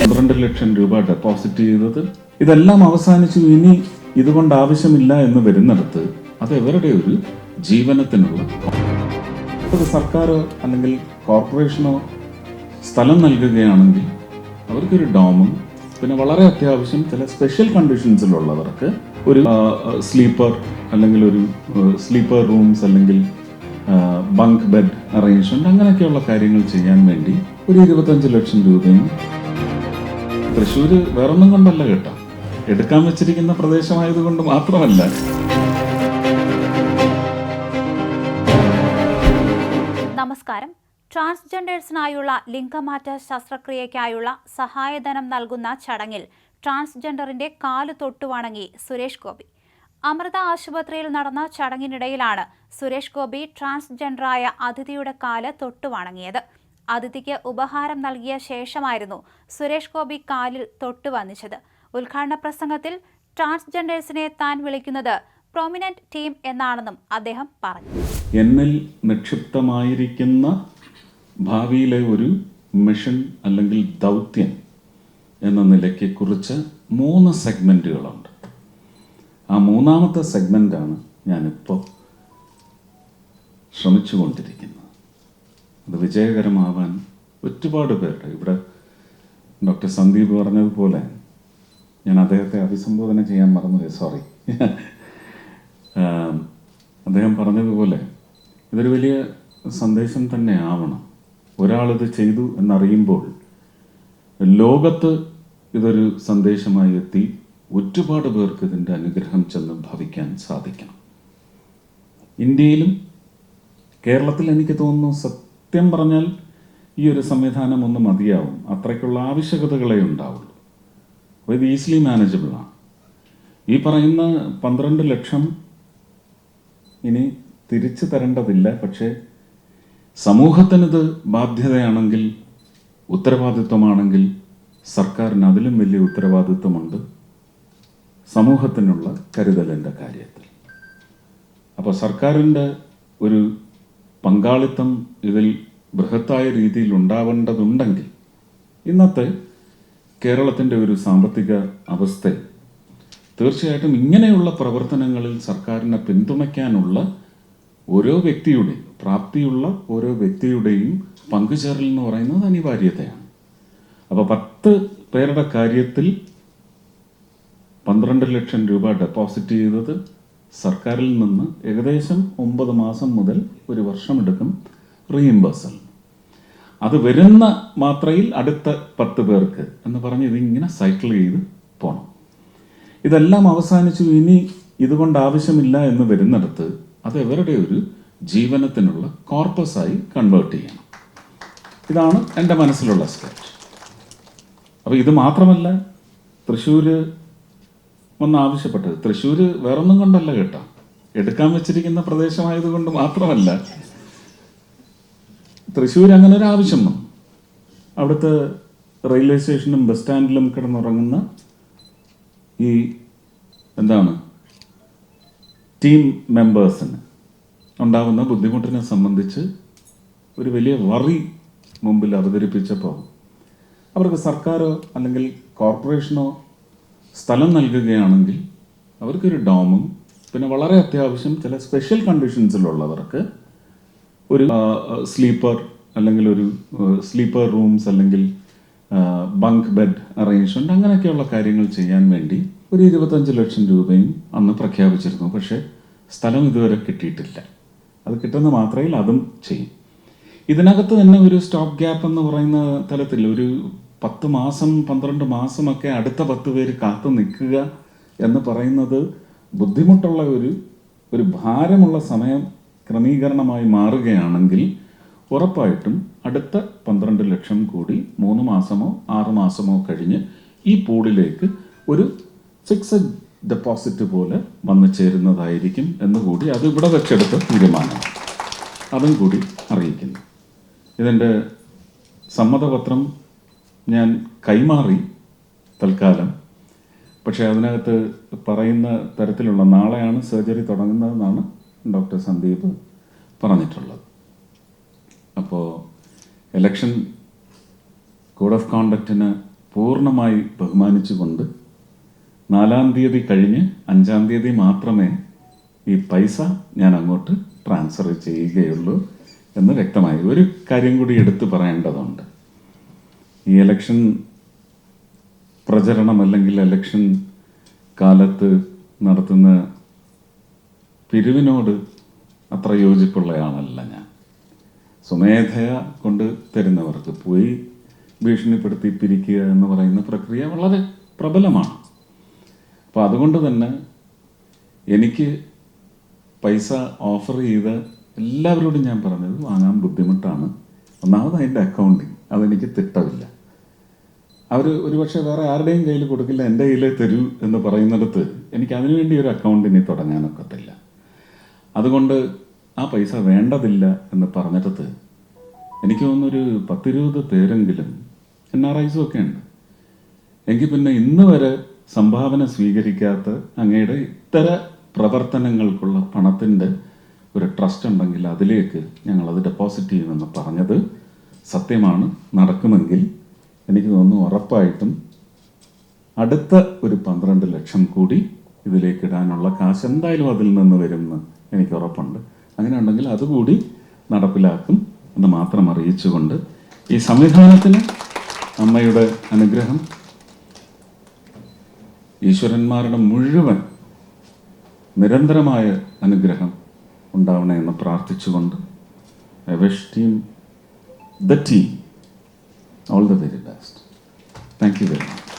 പന്ത്രണ്ട് ലക്ഷം രൂപ ഡെപ്പോസിറ്റ് ചെയ്തത്. ഇതെല്ലാം അവസാനിച്ചു. ഇനി ഇതുകൊണ്ട് ആവശ്യമില്ല എന്ന് വരുന്നിടത്ത് അത് ഇവരുടെ ഒരു ജീവനത്തിനുള്ള സർക്കാരോ അല്ലെങ്കിൽ കോർപ്പറേഷനോ സ്ഥലം നൽകുകയാണെങ്കിൽ അവർക്കൊരു ഡോമും പിന്നെ വളരെ അത്യാവശ്യം ചില സ്പെഷ്യൽ കണ്ടീഷൻസിലുള്ളവർക്ക് ഒരു സ്ലീപ്പർ അല്ലെങ്കിൽ ഒരു സ്ലീപ്പർ റൂംസ് അല്ലെങ്കിൽ ബങ്ക് ബെഡ് അറേഞ്ച്മെന്റ് അങ്ങനെയൊക്കെയുള്ള കാര്യങ്ങൾ ചെയ്യാൻ വേണ്ടി ഒരു ഇരുപത്തഞ്ച് ലക്ഷം രൂപയും തൃശ്ശൂര് വേറൊന്നും കൊണ്ടല്ല കേട്ടോ. എടുക്കാൻ വെച്ചിരിക്കുന്ന പ്രദേശമായതുകൊണ്ട് മാത്രമല്ല. നമസ്കാരം. ട്രാൻസ്ജെൻഡേഴ്സിനായുള്ള ലിംഗമാറ്റ ശസ്ത്രക്രിയയ്ക്കായുള്ള സഹായധനം നൽകുന്ന ചടങ്ങിൽ ട്രാൻസ്ജെൻഡറിന്റെ കാൽ തൊട്ടുവണങ്ങി സുരേഷ് ഗോപി. അമൃത ആശുപത്രിയിൽ നടന്ന ചടങ്ങിനിടയിലാണ് സുരേഷ് ഗോപി ട്രാൻസ്ജെൻഡറായ അതിഥിയുടെ കാൽ തൊട്ടുവണങ്ങിയത്. അതിഥിക്ക് ഉപഹാരം നൽകിയ ശേഷമായിരുന്നു സുരേഷ് ഗോപി കാലിൽ തൊട്ടുവന്നിച്ചത് ഉദ്ഘാടന പ്രസംഗത്തിൽ ട്രാൻസ്ജെൻഡേഴ്സിനെ താൻ വിളിക്കുന്നത് പ്രൊമിനന്റ് ടീം എന്നാണെന്നും അദ്ദേഹം പറഞ്ഞു. എന്നിൽ നിക്ഷിപ്തമായിരിക്കുന്ന ഭാവിയിലെ ഒരു മിഷൻ അല്ലെങ്കിൽ ദൗത്യം എന്ന നിലയ്ക്ക് കുറിച്ച് മൂന്ന് സെഗ്മെന്റുകളുണ്ട് ആ മൂന്നാമത്തെ സെഗ്മെന്റാണ് ഞാനിപ്പോൾ ശ്രമിച്ചുകൊണ്ടിരിക്കുന്നത്. അത് വിജയകരമാവാൻ ഒരുപാട് പേരുടെ ഇവിടെ ഡോക്ടർ സന്ദീപ് പറഞ്ഞതുപോലെ ഞാൻ അദ്ദേഹത്തെ അഭിസംബോധന ചെയ്യാൻ മറന്നുപോയി. സോറി. അദ്ദേഹം പറഞ്ഞതുപോലെ ഇതൊരു വലിയ സന്ദേശം തന്നെ ആവണം. ഒരാളിത് ചെയ്തു എന്നറിയുമ്പോൾ ലോകത്ത് ഇതൊരു സന്ദേശമായി എത്തി. ഒരുപാട് പേർക്ക് ഇതിന്റെ അനുഗ്രഹം ചെന്ന് ഭവിക്കാൻ സാധിക്കണം. ഇന്ത്യയിലും കേരളത്തിൽ എനിക്ക് തോന്നുന്നു സത്യം പറഞ്ഞാൽ ഈ ഒരു സംവിധാനം ഒന്ന് മതിയാവും. അത്രയ്ക്കുള്ള ആവശ്യകതകളെ ഉണ്ടാവുള്ളൂ. അപ്പോൾ ഇത് ഈസിലി മാനേജബിളാണ് ഈ പറയുന്ന പന്ത്രണ്ട് ലക്ഷം ഇനി തിരിച്ചു തരേണ്ടതില്ല. പക്ഷേ സമൂഹത്തിനിത് ബാധ്യതയാണെങ്കിൽ ഉത്തരവാദിത്വമാണെങ്കിൽ സർക്കാരിന് അതിലും വലിയ ഉത്തരവാദിത്വമുണ്ട്. സമൂഹത്തിനുള്ള കരുതലിന്റെ കാര്യത്തിൽ. അപ്പോൾ സർക്കാരിന്റെ ഒരു പങ്കാളിത്തം ഇതിൽ ബൃഹത്തായ രീതിയിൽ ഉണ്ടാവേണ്ടതുണ്ടെങ്കിൽ ഇന്നത്തെ കേരളത്തിന്റെ ഒരു സാമ്പത്തിക അവസ്ഥ തീർച്ചയായിട്ടും ഇങ്ങനെയുള്ള പ്രവർത്തനങ്ങളിൽ സർക്കാരിനെ പിന്തുണയ്ക്കാനുള്ള ഓരോ വ്യക്തിയുടെയും പ്രാപ്തിയുള്ള ഓരോ വ്യക്തിയുടെയും പങ്കുചേരൽ എന്ന് പറയുന്നത് അനിവാര്യതയാണ്. അപ്പോൾ പത്ത് പേരുടെ കാര്യത്തിൽ പന്ത്രണ്ട് ലക്ഷം രൂപ ഡെപ്പോസിറ്റ് ചെയ്തത് സർക്കാരിൽ നിന്ന് ഏകദേശം ഒമ്പത് മാസം മുതൽ ഒരു വർഷമെടുക്കും റീഇംബേഴ്സൽ അത് വരുന്ന മാത്രയിൽ അടുത്ത പത്ത് പേർക്ക് എന്ന് പറഞ്ഞ് ഇതിങ്ങനെ സൈക്കിൾ ചെയ്ത് പോകണം ഇതെല്ലാം അവസാനിച്ചു. ഇനി ഇതുകൊണ്ട് ആവശ്യമില്ല എന്ന് വരുന്നിടത്ത് അത് ഇവരുടെ ഒരു ജീവനത്തിനുള്ള കോർപ്പസായി കൺവേർട്ട് ചെയ്യണം. ഇതാണ് എന്റെ മനസ്സിലുള്ള സ്കെച്ച് അപ്പോൾ ഇത് മാത്രമല്ല തൃശ്ശൂര് വന്ന് ആവശ്യപ്പെട്ടത് തൃശ്ശൂര് വേറൊന്നും കൊണ്ടല്ല കേട്ടോ. എടുക്കാൻ വെച്ചിരിക്കുന്ന പ്രദേശമായതുകൊണ്ട് മാത്രമല്ല തൃശ്ശൂർ അങ്ങനെ ഒരു ആവശ്യം വന്നു. അവിടുത്തെ റെയിൽവേ സ്റ്റേഷനും ബസ് സ്റ്റാൻഡിലും കിടന്നുറങ്ങുന്ന ഈ എന്താണ് ടീം മെമ്പേഴ്സിന് ഉണ്ടാകുന്ന ബുദ്ധിമുട്ടിനെ സംബന്ധിച്ച് ഒരു വലിയ വറി മുമ്പിൽ അവതരിപ്പിച്ചപ്പോൾ അവർക്ക് സർക്കാരോ അല്ലെങ്കിൽ കോർപ്പറേഷനോ സ്ഥലം നൽകുകയാണെങ്കിൽ അവർക്കൊരു ഡോമും പിന്നെ വളരെ അത്യാവശ്യം ചില സ്പെഷ്യൽ കണ്ടീഷൻസിലുള്ളവർക്ക് ഒരു സ്ലീപ്പർ അല്ലെങ്കിൽ ഒരു സ്ലീപ്പർ റൂംസ് അല്ലെങ്കിൽ ബങ്ക് ബെഡ് അറേഞ്ച്മെന്റ് അങ്ങനെയൊക്കെയുള്ള കാര്യങ്ങൾ ചെയ്യാൻ വേണ്ടി ഒരു ഇരുപത്തഞ്ച് ലക്ഷം രൂപയും അന്ന് പ്രഖ്യാപിച്ചിരുന്നു. പക്ഷേ സ്ഥലം ഇതുവരെ കിട്ടിയിട്ടില്ല. അത് കിട്ടുന്ന മാത്രയിൽ അതും ചെയ്യും. ഇതിനകത്ത് തന്നെ ഒരു സ്റ്റോപ്പ് ഗ്യാപ്പ് എന്ന് പറയുന്ന തലത്തിൽ ഒരു പത്ത് മാസം പന്ത്രണ്ട് മാസമൊക്കെ അടുത്ത പത്ത് പേര് കാത്തു നിൽക്കുക എന്ന് പറയുന്നത് ബുദ്ധിമുട്ടുള്ള ഒരു ഒരു ഭാരമുള്ള സമയം ക്രമീകരണമായി മാറുകയാണെങ്കിൽ ഉറപ്പായിട്ടും അടുത്ത പന്ത്രണ്ട് ലക്ഷം കൂടി മൂന്ന് മാസമോ ആറ് മാസമോ കഴിഞ്ഞ് ഈ പൂളിലേക്ക് ഒരു ഫിക്സഡ് ഡെപ്പോസിറ്റ് പോലെ വന്നു ചേരുന്നതായിരിക്കും എന്നുകൂടി അത് ഇവിടെ വെച്ചെടുത്ത തീരുമാനം. അതും കൂടി അറിയിക്കുന്നു. ഇതിന്റെ സമ്മതപത്രം ഞാൻ കൈമാറി തൽക്കാലം. പക്ഷേ അതിനകത്ത് പറയുന്ന തരത്തിലുള്ള നാളെയാണ് സർജറി തുടങ്ങുന്നതെന്നാണ് ഡോക്ടർ സന്ദീപ് പറഞ്ഞിട്ടുള്ളത്. അപ്പോൾ എലക്ഷൻ കോഡ് ഓഫ് കോണ്ടക്റ്റിന് പൂർണമായി ബഹുമാനിച്ചുകൊണ്ട് നാലാം തീയതി കഴിഞ്ഞ് അഞ്ചാം തീയതി മാത്രമേ ഈ പൈസ ഞാൻ അങ്ങോട്ട് ട്രാൻസ്ഫർ ചെയ്യുകയുള്ളൂ എന്ന് വ്യക്തമായി ഒരു കാര്യം കൂടി എടുത്തു പറയേണ്ടതുണ്ട്. ഈ ഇലക്ഷൻ പ്രചരണം അല്ലെങ്കിൽ ഇലക്ഷൻ കാലത്ത് നടത്തുന്ന പിരിവിനോട് അത്ര യോജിപ്പുള്ളയാളല്ല ഞാൻ. സ്വമേധയ കൊണ്ട് തരുന്നവർക്ക് പോയി ഭീഷണിപ്പെടുത്തി പിരിക്കുക എന്ന് പറയുന്ന പ്രക്രിയ വളരെ പ്രബലമാണ്. അപ്പോൾ അതുകൊണ്ട് തന്നെ എനിക്ക് പൈസ ഓഫർ ചെയ്ത എല്ലാവരോടും ഞാൻ പറഞ്ഞത് വാങ്ങാൻ ബുദ്ധിമുട്ടാണ്. ഒന്നാമത് അതിന്റെ അക്കൗണ്ടിങ് അതെനിക്ക് തിട്ടമില്ല അവർ ഒരുപക്ഷെ വേറെ ആരുടെയും കയ്യിൽ കൊടുക്കില്ല എന്റെ കയ്യിൽ തരൂ എന്ന് പറയുന്നിടത്ത് എനിക്ക് അതിനുവേണ്ടി ഒരു അക്കൗണ്ട് ഇനി തുടങ്ങാനൊക്കത്തില്ല അതുകൊണ്ട് ആ പൈസ വേണ്ടതില്ല എന്ന് പറഞ്ഞിടത്ത് എനിക്ക് തോന്നുന്നൊരു പത്തിരുപത് പേരെങ്കിലും എൻ ആർ ഐസും ഒക്കെ ഉണ്ട്. എങ്കിൽ പിന്നെ ഇന്ന് വരെ സംഭാവന സ്വീകരിക്കാത്ത അങ്ങയുടെ ഇത്തര പ്രവർത്തനങ്ങൾക്കുള്ള പണത്തിന്റെ ഒരു ട്രസ്റ്റ് ഉണ്ടെങ്കിൽ അതിലേക്ക് ഞങ്ങളത് ഡെപ്പോസിറ്റ് ചെയ്യുമെന്ന് പറഞ്ഞത് സത്യമാണ് നടക്കുമെങ്കിൽ എനിക്ക് തോന്നുന്നു ഉറപ്പായിട്ടും അടുത്ത ഒരു പന്ത്രണ്ട് ലക്ഷം കൂടി ഇതിലേക്ക് ഇടാനുള്ള കാശ് എന്തായാലും അതിൽ നിന്ന് വരുമെന്ന് എനിക്ക് ഉറപ്പുണ്ട്. അങ്ങനെ ഉണ്ടെങ്കിൽ അതുകൂടി നടപ്പിലാക്കും എന്ന് മാത്രം അറിയിച്ചുകൊണ്ട് ഈ സംവിധാനത്തിന് അമ്മയുടെ അനുഗ്രഹം ഈശ്വരന്മാരുടെ മുഴുവൻ നിരന്തരമായ അനുഗ്രഹം ഉണ്ടാവണേ എന്ന് പ്രാർത്ഥിച്ചുകൊണ്ട് the team All the very best. Thank you very much.